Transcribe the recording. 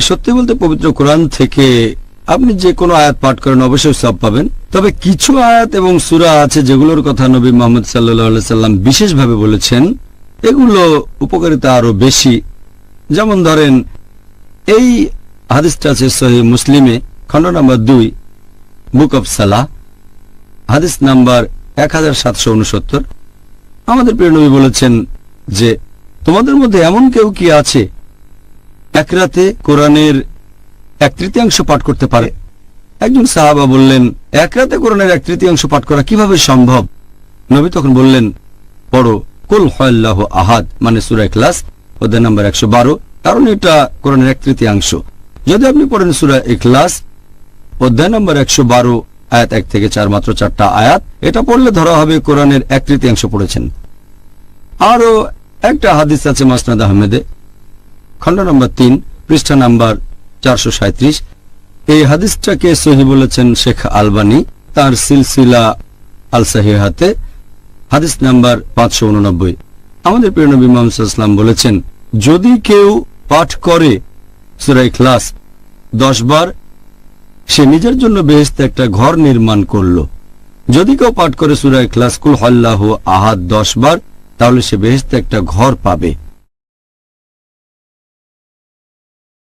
সত্যি বলতে পবিত্র কোরআন থেকে আপনি যে কোনো আয়াত পাঠ করেন, অবশ্যই সব পাবেন। তবে কিছু আয়াত এবং সুরা আছে যেগুলোর কথা নবী মোহাম্মদ সাল্লাহ সাল্লাম বিশেষভাবে বলেছেন। এগুলো উপকারিতা আরও বেশি। যেমন ধরেন, এই হাদিসটা আছে সহি মুসলিমে, খণ্ড নাম্বার দুই, বুক অফ সালাহ, হাদিস নাম্বার এক হাজার সাতশো উনসত্তর। আমাদের প্রিয় নবী বলেছেন যে, তোমাদের মধ্যে এমন কেউ কি আছে এক রাতে কোরআনের এক তৃতীয়াংশ পাঠ করতে পারে। একজন সাহাবা বললেন, এক রাতে কোরআনের এক তৃতীয়াংশ পাঠ করা কীভাবে সম্ভব? নবী তখন বললেন, পড়ো, কুল হল্লাহ আহাদ মানে সুরা ক্লাস অধ্যায় নাম্বার একশো বারো। কারণ এটা কোরআনের এক তৃতীয়াংশ। যদি আপনি পড়েন সুরা ইখলাস, অধ্যায় নম্বর একশো বারো, আয়াত এক থেকে চার, মাত্র চারটা আয়াত, এটা পড়লে ধরা হবে কোরআনের এক তৃতীয়াংশ পড়েছেন। আরও একটা হাদিস আছে মাসনাদ আহমেদে। খণ্ড নম্বর তিন, পৃষ্ঠা নাম্বার চারশো এই হাদিসটাকে সহি বলেছেন শেখ আলবানি, তার সিলসিলা আল সাহিহাতে হাদিস নাম্বার পাঁচশো উননব্বই। আমাদের প্রিয় নবী মোহাম্মদ বলেছেন, যদি কেউ পাঠ করে সুরাই ক্লাস দশ বার, সে নিজের জন্য বেহেস্তে একটা ঘর নির্মাণ করল। যদি কেউ পাঠ করে সুরাই ক্লাস কুল হল্লাহ আহাদ দশ বার, তাহলে সে বেহেস্তে একটা ঘর পাবে।